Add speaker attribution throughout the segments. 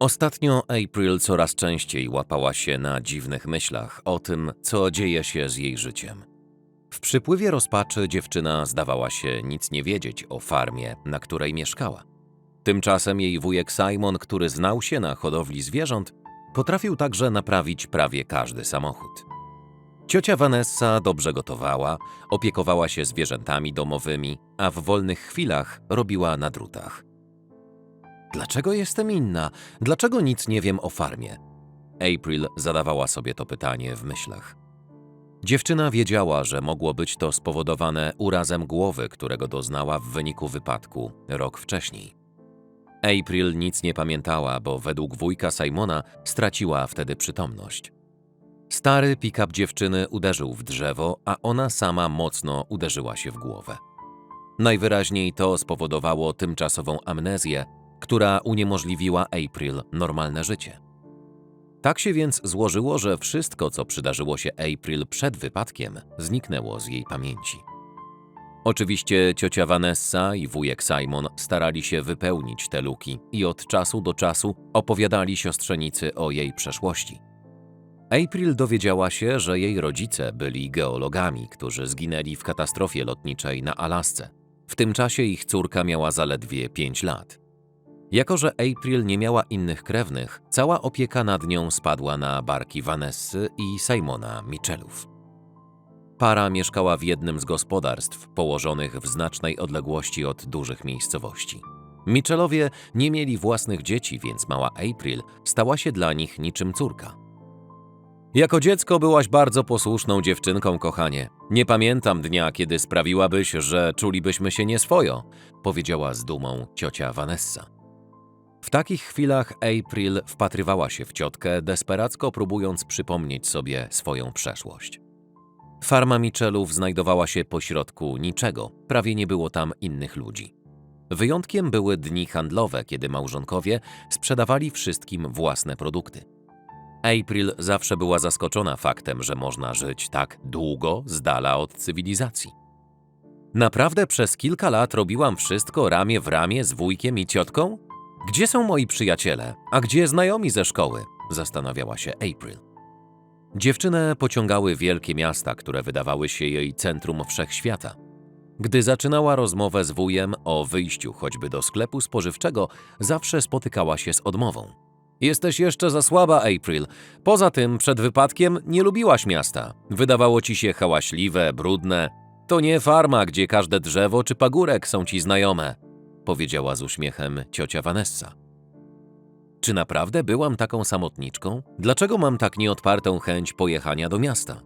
Speaker 1: Ostatnio April coraz częściej łapała się na dziwnych myślach o tym, co dzieje się z jej życiem. W przypływie rozpaczy dziewczyna zdawała się nic nie wiedzieć o farmie, na której mieszkała. Tymczasem jej wujek Simon, który znał się na hodowli zwierząt, potrafił także naprawić prawie każdy samochód. Ciocia Vanessa dobrze gotowała, opiekowała się zwierzętami domowymi, a w wolnych chwilach robiła na drutach. Dlaczego jestem inna? Dlaczego nic nie wiem o farmie? April zadawała sobie to pytanie w myślach. Dziewczyna wiedziała, że mogło być to spowodowane urazem głowy, którego doznała w wyniku wypadku rok wcześniej. April nic nie pamiętała, bo według wujka Simona straciła wtedy przytomność. Stary pick-up dziewczyny uderzył w drzewo, a ona sama mocno uderzyła się w głowę. Najwyraźniej to spowodowało tymczasową amnezję, która uniemożliwiła April normalne życie. Tak się więc złożyło, że wszystko, co przydarzyło się April przed wypadkiem, zniknęło z jej pamięci. Oczywiście ciocia Vanessa i wujek Simon starali się wypełnić te luki i od czasu do czasu opowiadali siostrzenicy o jej przeszłości. April dowiedziała się, że jej rodzice byli geologami, którzy zginęli w katastrofie lotniczej na Alasce. W tym czasie ich córka miała zaledwie 5 lat. Jako, że April nie miała innych krewnych, cała opieka nad nią spadła na barki Vanessy i Simona Mitchellów. Para mieszkała w jednym z gospodarstw położonych w znacznej odległości od dużych miejscowości. Mitchellowie nie mieli własnych dzieci, więc mała April stała się dla nich niczym córka. Jako dziecko byłaś bardzo posłuszną dziewczynką, kochanie. Nie pamiętam dnia, kiedy sprawiłabyś, że czulibyśmy się nieswojo, powiedziała z dumą ciocia Vanessa. W takich chwilach April wpatrywała się w ciotkę, desperacko próbując przypomnieć sobie swoją przeszłość. Farma Mitchellów znajdowała się pośrodku niczego, prawie nie było tam innych ludzi. Wyjątkiem były dni handlowe, kiedy małżonkowie sprzedawali wszystkim własne produkty. April zawsze była zaskoczona faktem, że można żyć tak długo z dala od cywilizacji. Naprawdę przez kilka lat robiłam wszystko ramię w ramię z wujkiem i ciotką? Gdzie są moi przyjaciele, a gdzie znajomi ze szkoły? Zastanawiała się April. Dziewczynę pociągały wielkie miasta, które wydawały się jej centrum wszechświata. Gdy zaczynała rozmowę z wujem o wyjściu choćby do sklepu spożywczego, zawsze spotykała się z odmową. Jesteś jeszcze za słaba, April. Poza tym, przed wypadkiem nie lubiłaś miasta. Wydawało ci się hałaśliwe, brudne. To nie farma, gdzie każde drzewo czy pagórek są ci znajome powiedziała z uśmiechem ciocia Vanessa. Czy naprawdę byłam taką samotniczką? Dlaczego mam tak nieodpartą chęć pojechania do miasta?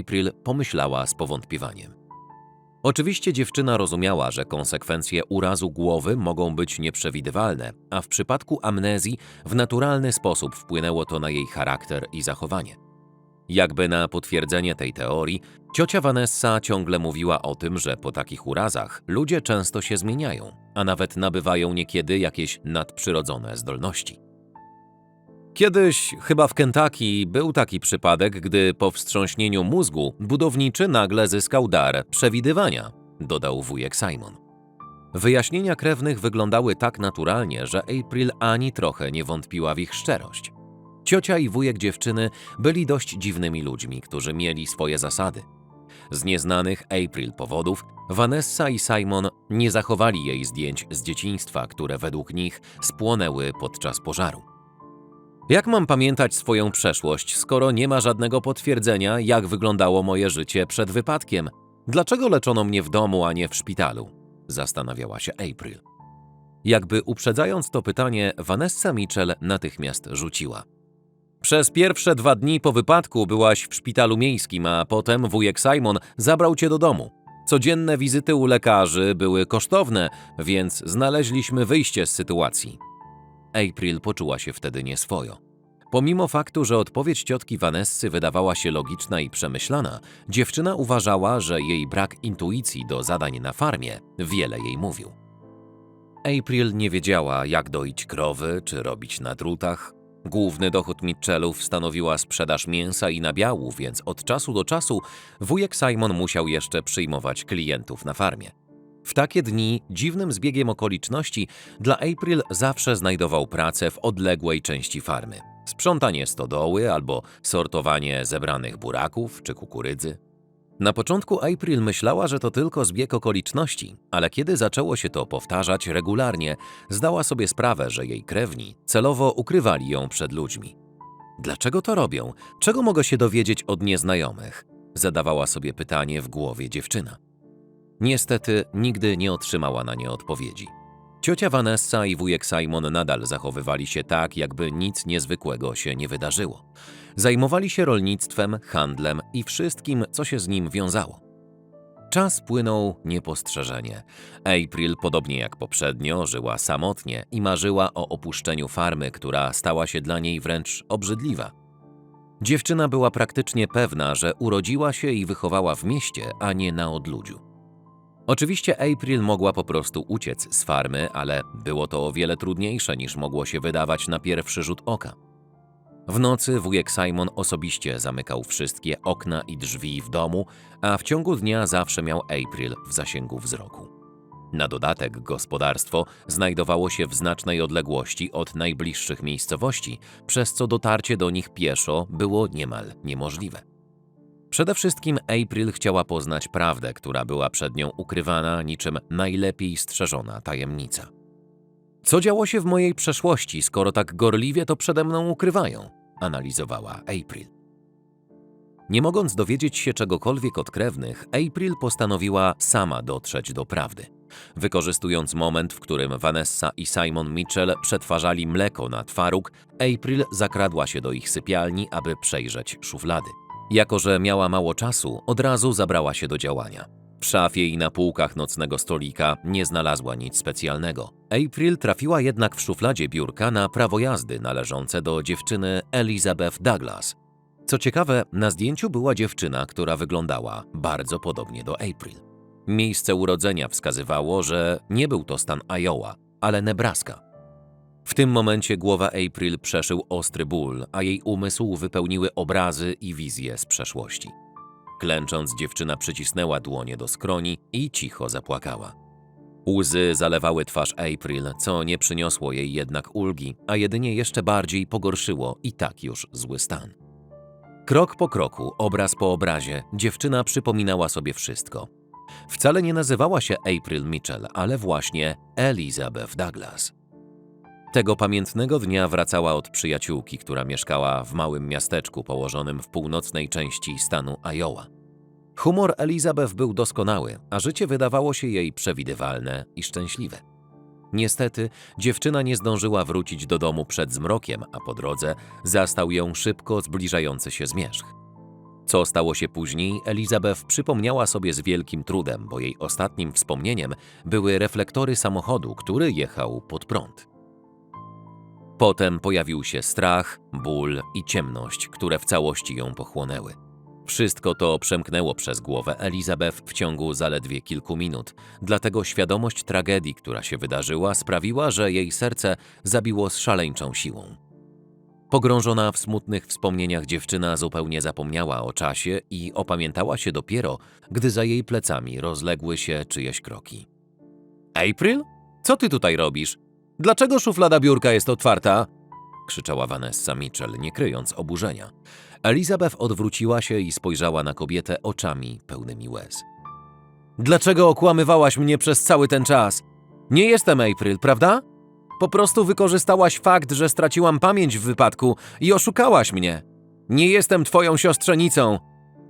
Speaker 1: April pomyślała z powątpiewaniem. Oczywiście dziewczyna rozumiała, że konsekwencje urazu głowy mogą być nieprzewidywalne, a w przypadku amnezji w naturalny sposób wpłynęło to na jej charakter i zachowanie. Jakby na potwierdzenie tej teorii, ciocia Vanessa ciągle mówiła o tym, że po takich urazach ludzie często się zmieniają, a nawet nabywają niekiedy jakieś nadprzyrodzone zdolności. Kiedyś, chyba w Kentucky, był taki przypadek, gdy po wstrząśnieniu mózgu budowniczy nagle zyskał dar przewidywania, dodał wujek Simon. Wyjaśnienia krewnych wyglądały tak naturalnie, że April ani trochę nie wątpiła w ich szczerość. Ciocia i wujek dziewczyny byli dość dziwnymi ludźmi, którzy mieli swoje zasady. Z nieznanych April powodów Vanessa i Simon nie zachowali jej zdjęć z dzieciństwa, które według nich spłonęły podczas pożaru. Jak mam pamiętać swoją przeszłość, skoro nie ma żadnego potwierdzenia, jak wyglądało moje życie przed wypadkiem? Dlaczego leczono mnie w domu, a nie w szpitalu? Zastanawiała się April. Jakby uprzedzając to pytanie, Vanessa Mitchell natychmiast rzuciła. Przez pierwsze dwa dni po wypadku byłaś w szpitalu miejskim, a potem wujek Simon zabrał cię do domu. Codzienne wizyty u lekarzy były kosztowne, więc znaleźliśmy wyjście z sytuacji. April poczuła się wtedy nieswojo. Pomimo faktu, że odpowiedź ciotki Vanessy wydawała się logiczna i przemyślana, dziewczyna uważała, że jej brak intuicji do zadań na farmie wiele jej mówił. April nie wiedziała, jak doić krowy czy robić na drutach, Główny dochód Mitchellów stanowiła sprzedaż mięsa i nabiału, więc od czasu do czasu wujek Simon musiał jeszcze przyjmować klientów na farmie. W takie dni, dziwnym zbiegiem okoliczności, dla April zawsze znajdował pracę w odległej części farmy. Sprzątanie stodoły albo sortowanie zebranych buraków czy kukurydzy. Na początku April myślała, że to tylko zbieg okoliczności, ale kiedy zaczęło się to powtarzać regularnie, zdała sobie sprawę, że jej krewni celowo ukrywali ją przed ludźmi. Dlaczego to robią? Czego mogę się dowiedzieć od nieznajomych? Zadawała sobie pytanie w głowie dziewczyna. Niestety nigdy nie otrzymała na nie odpowiedzi. Ciocia Vanessa i wujek Simon nadal zachowywali się tak, jakby nic niezwykłego się nie wydarzyło. Zajmowali się rolnictwem, handlem i wszystkim, co się z nim wiązało. Czas płynął niepostrzeżenie. April, podobnie jak poprzednio, żyła samotnie i marzyła o opuszczeniu farmy, która stała się dla niej wręcz obrzydliwa. Dziewczyna była praktycznie pewna, że urodziła się i wychowała w mieście, a nie na odludziu. Oczywiście April mogła po prostu uciec z farmy, ale było to o wiele trudniejsze niż mogło się wydawać na pierwszy rzut oka. W nocy wujek Simon osobiście zamykał wszystkie okna i drzwi w domu, a w ciągu dnia zawsze miał April w zasięgu wzroku. Na dodatek gospodarstwo znajdowało się w znacznej odległości od najbliższych miejscowości, przez co dotarcie do nich pieszo było niemal niemożliwe. Przede wszystkim April chciała poznać prawdę, która była przed nią ukrywana niczym najlepiej strzeżona tajemnica. Co działo się w mojej przeszłości, skoro tak gorliwie to przede mną ukrywają? analizowała April. Nie mogąc dowiedzieć się czegokolwiek od krewnych, April postanowiła sama dotrzeć do prawdy. Wykorzystując moment, w którym Vanessa i Simon Mitchell przetwarzali mleko na twaróg, April zakradła się do ich sypialni, aby przejrzeć szuflady. Jako, że miała mało czasu, od razu zabrała się do działania. W szafie i na półkach nocnego stolika nie znalazła nic specjalnego. April trafiła jednak w szufladzie biurka na prawo jazdy należące do dziewczyny Elizabeth Douglas. Co ciekawe, na zdjęciu była dziewczyna, która wyglądała bardzo podobnie do April. Miejsce urodzenia wskazywało, że nie był to stan Iowa, ale Nebraska. W tym momencie głowa April przeszył ostry ból, a jej umysł wypełniły obrazy i wizje z przeszłości. Klęcząc, dziewczyna przycisnęła dłonie do skroni i cicho zapłakała. Łzy zalewały twarz April, co nie przyniosło jej jednak ulgi, a jedynie jeszcze bardziej pogorszyło i tak już zły stan. Krok po kroku, obraz po obrazie, dziewczyna przypominała sobie wszystko. Wcale nie nazywała się April Mitchell, ale właśnie Elizabeth Douglas. Tego pamiętnego dnia wracała od przyjaciółki, która mieszkała w małym miasteczku położonym w północnej części stanu Iowa. Humor Elizabeth był doskonały, a życie wydawało się jej przewidywalne i szczęśliwe. Niestety, dziewczyna nie zdążyła wrócić do domu przed zmrokiem, a po drodze zastał ją szybko zbliżający się zmierzch. Co stało się później, Elizabeth przypomniała sobie z wielkim trudem, bo jej ostatnim wspomnieniem były reflektory samochodu, który jechał pod prąd. Potem pojawił się strach, ból i ciemność, które w całości ją pochłonęły. Wszystko to przemknęło przez głowę Elizabeth w ciągu zaledwie kilku minut, dlatego świadomość tragedii, która się wydarzyła, sprawiła, że jej serce zabiło z szaleńczą siłą. Pogrążona w smutnych wspomnieniach dziewczyna zupełnie zapomniała o czasie i opamiętała się dopiero, gdy za jej plecami rozległy się czyjeś kroki. April? Co ty tutaj robisz? Dlaczego szuflada biurka jest otwarta? krzyczała Vanessa Mitchell, nie kryjąc oburzenia. Elizabeth odwróciła się i spojrzała na kobietę oczami pełnymi łez. Dlaczego okłamywałaś mnie przez cały ten czas? Nie jestem April, prawda? Po prostu wykorzystałaś fakt, że straciłam pamięć w wypadku i oszukałaś mnie. Nie jestem twoją siostrzenicą,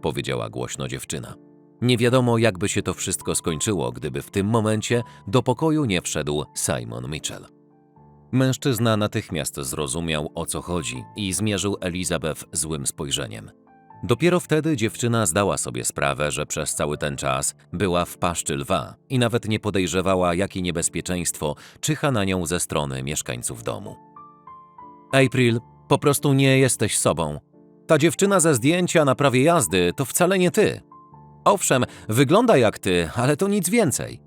Speaker 1: powiedziała głośno dziewczyna. Nie wiadomo, jakby się to wszystko skończyło, gdyby w tym momencie do pokoju nie wszedł Simon Mitchell. Mężczyzna natychmiast zrozumiał, o co chodzi i zmierzył Elizabeth złym spojrzeniem. Dopiero wtedy dziewczyna zdała sobie sprawę, że przez cały ten czas była w paszczy lwa i nawet nie podejrzewała, jakie niebezpieczeństwo czyha na nią ze strony mieszkańców domu. April, po prostu nie jesteś sobą. Ta dziewczyna ze zdjęcia na prawie jazdy to wcale nie ty. Owszem, wygląda jak ty, ale to nic więcej,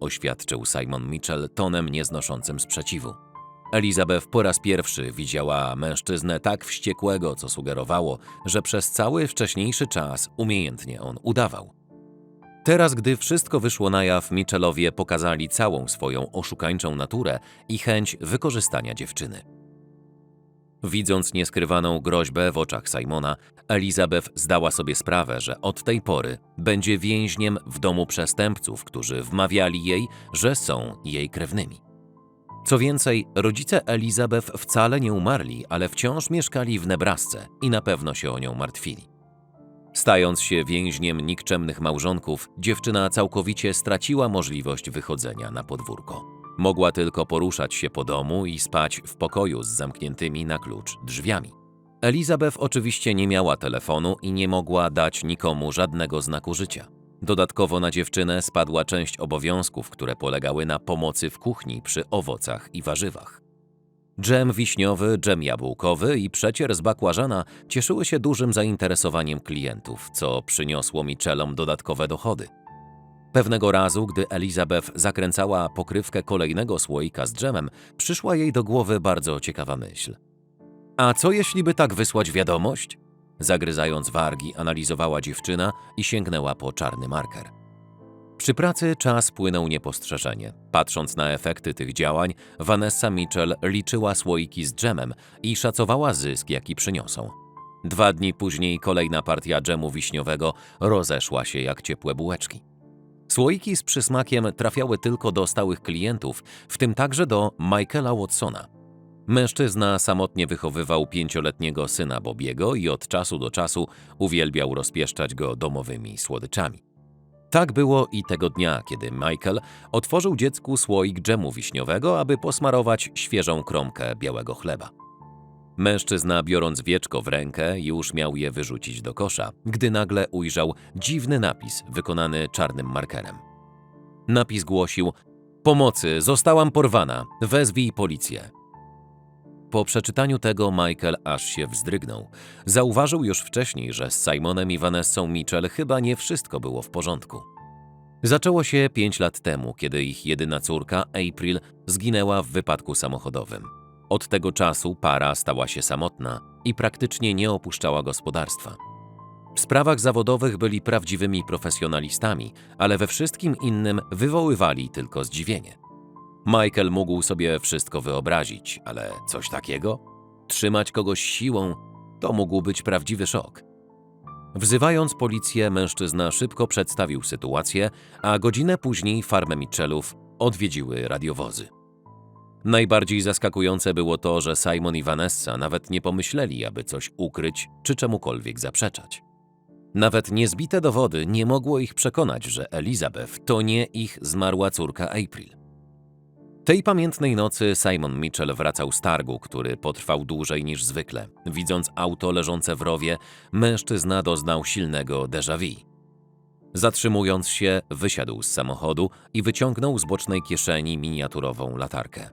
Speaker 1: oświadczył Simon Mitchell tonem nieznoszącym sprzeciwu. Elizabeth po raz pierwszy widziała mężczyznę tak wściekłego, co sugerowało, że przez cały wcześniejszy czas umiejętnie on udawał. Teraz, gdy wszystko wyszło na jaw, Mitchellowie pokazali całą swoją oszukańczą naturę i chęć wykorzystania dziewczyny. Widząc nieskrywaną groźbę w oczach Simona, Elizabeth zdała sobie sprawę, że od tej pory będzie więźniem w domu przestępców, którzy wmawiali jej, że są jej krewnymi. Co więcej, rodzice Elizabeth wcale nie umarli, ale wciąż mieszkali w Nebrasce i na pewno się o nią martwili. Stając się więźniem nikczemnych małżonków, dziewczyna całkowicie straciła możliwość wychodzenia na podwórko. Mogła tylko poruszać się po domu i spać w pokoju z zamkniętymi na klucz drzwiami. Elizabeth oczywiście nie miała telefonu i nie mogła dać nikomu żadnego znaku życia. Dodatkowo na dziewczynę spadła część obowiązków, które polegały na pomocy w kuchni przy owocach i warzywach. Dżem wiśniowy, dżem jabłkowy i przecier z bakłażana cieszyły się dużym zainteresowaniem klientów, co przyniosło Michelom dodatkowe dochody. Pewnego razu, gdy Elizabeth zakręcała pokrywkę kolejnego słoika z dżemem, przyszła jej do głowy bardzo ciekawa myśl. A co jeśli by tak wysłać wiadomość? Zagryzając wargi, analizowała dziewczyna i sięgnęła po czarny marker. Przy pracy czas płynął niepostrzeżenie. Patrząc na efekty tych działań, Vanessa Mitchell liczyła słoiki z dżemem i szacowała zysk, jaki przyniosą. Dwa dni później kolejna partia dżemu wiśniowego rozeszła się jak ciepłe bułeczki. Słoiki z przysmakiem trafiały tylko do stałych klientów, w tym także do Michaela Watsona. Mężczyzna samotnie wychowywał pięcioletniego syna Bobiego i od czasu do czasu uwielbiał rozpieszczać go domowymi słodyczami. Tak było i tego dnia, kiedy Michael otworzył dziecku słoik dżemu wiśniowego, aby posmarować świeżą kromkę białego chleba. Mężczyzna, biorąc wieczko w rękę, już miał je wyrzucić do kosza, gdy nagle ujrzał dziwny napis wykonany czarnym markerem. Napis głosił: Pomocy, zostałam porwana, wezwij policję. Po przeczytaniu tego Michael aż się wzdrygnął. Zauważył już wcześniej, że z Simonem i Vanessą Mitchell chyba nie wszystko było w porządku. Zaczęło się pięć lat temu, kiedy ich jedyna córka, April, zginęła w wypadku samochodowym. Od tego czasu para stała się samotna i praktycznie nie opuszczała gospodarstwa. W sprawach zawodowych byli prawdziwymi profesjonalistami, ale we wszystkim innym wywoływali tylko zdziwienie. Michael mógł sobie wszystko wyobrazić, ale coś takiego? Trzymać kogoś siłą to mógł być prawdziwy szok. Wzywając policję, mężczyzna szybko przedstawił sytuację, a godzinę później farmę Mitchellów odwiedziły radiowozy. Najbardziej zaskakujące było to, że Simon i Vanessa nawet nie pomyśleli, aby coś ukryć czy czemukolwiek zaprzeczać. Nawet niezbite dowody nie mogło ich przekonać, że Elizabeth to nie ich zmarła córka April. Tej pamiętnej nocy Simon Mitchell wracał z targu, który potrwał dłużej niż zwykle. Widząc auto leżące w rowie, mężczyzna doznał silnego déjà vu. Zatrzymując się, wysiadł z samochodu i wyciągnął z bocznej kieszeni miniaturową latarkę.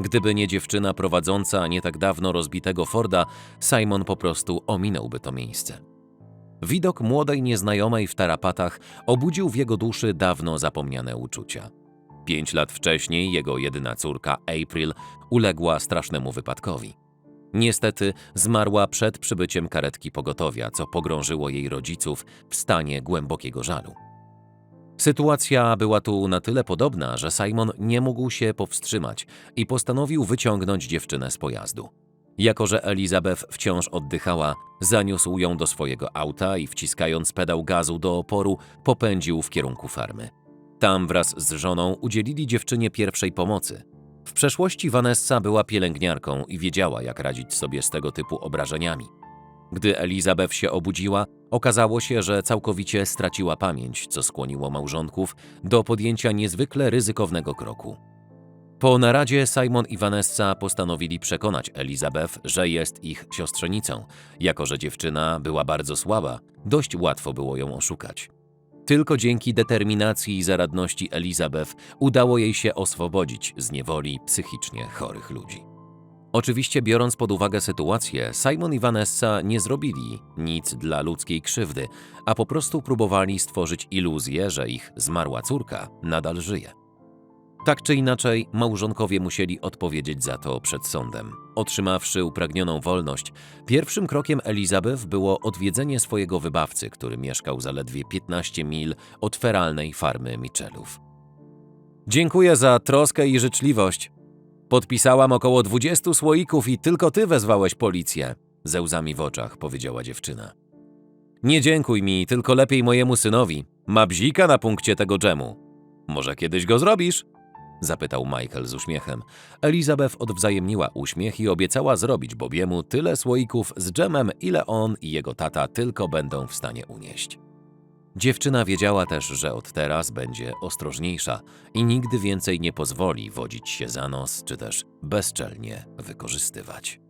Speaker 1: Gdyby nie dziewczyna prowadząca nie tak dawno rozbitego Forda, Simon po prostu ominąłby to miejsce. Widok młodej nieznajomej w tarapatach obudził w jego duszy dawno zapomniane uczucia. Pięć lat wcześniej jego jedyna córka, April, uległa strasznemu wypadkowi. Niestety zmarła przed przybyciem karetki pogotowia, co pogrążyło jej rodziców w stanie głębokiego żalu. Sytuacja była tu na tyle podobna, że Simon nie mógł się powstrzymać i postanowił wyciągnąć dziewczynę z pojazdu. Jako, że Elizabeth wciąż oddychała, zaniósł ją do swojego auta i wciskając pedał gazu do oporu, popędził w kierunku farmy. Tam wraz z żoną udzielili dziewczynie pierwszej pomocy. W przeszłości Vanessa była pielęgniarką i wiedziała, jak radzić sobie z tego typu obrażeniami. Gdy Elizabeth się obudziła, okazało się, że całkowicie straciła pamięć, co skłoniło małżonków do podjęcia niezwykle ryzykownego kroku. Po naradzie Simon i Vanessa postanowili przekonać Elizabeth, że jest ich siostrzenicą. Jako, że dziewczyna była bardzo słaba, dość łatwo było ją oszukać. Tylko dzięki determinacji i zaradności Elizabeth udało jej się oswobodzić z niewoli psychicznie chorych ludzi. Oczywiście, biorąc pod uwagę sytuację, Simon i Vanessa nie zrobili nic dla ludzkiej krzywdy, a po prostu próbowali stworzyć iluzję, że ich zmarła córka nadal żyje. Tak czy inaczej, małżonkowie musieli odpowiedzieć za to przed sądem. Otrzymawszy upragnioną wolność, pierwszym krokiem Elizabeth było odwiedzenie swojego wybawcy, który mieszkał zaledwie 15 mil od feralnej farmy Michelów. Dziękuję za troskę i życzliwość. Podpisałam około 20 słoików i tylko ty wezwałeś policję, ze łzami w oczach powiedziała dziewczyna. Nie dziękuj mi, tylko lepiej mojemu synowi. Ma bzika na punkcie tego dżemu. Może kiedyś go zrobisz? Zapytał Michael z uśmiechem. Elizabeth odwzajemniła uśmiech i obiecała zrobić Bobiemu tyle słoików z dżemem, ile on i jego tata tylko będą w stanie unieść. Dziewczyna wiedziała też, że od teraz będzie ostrożniejsza i nigdy więcej nie pozwoli wodzić się za nos czy też bezczelnie wykorzystywać.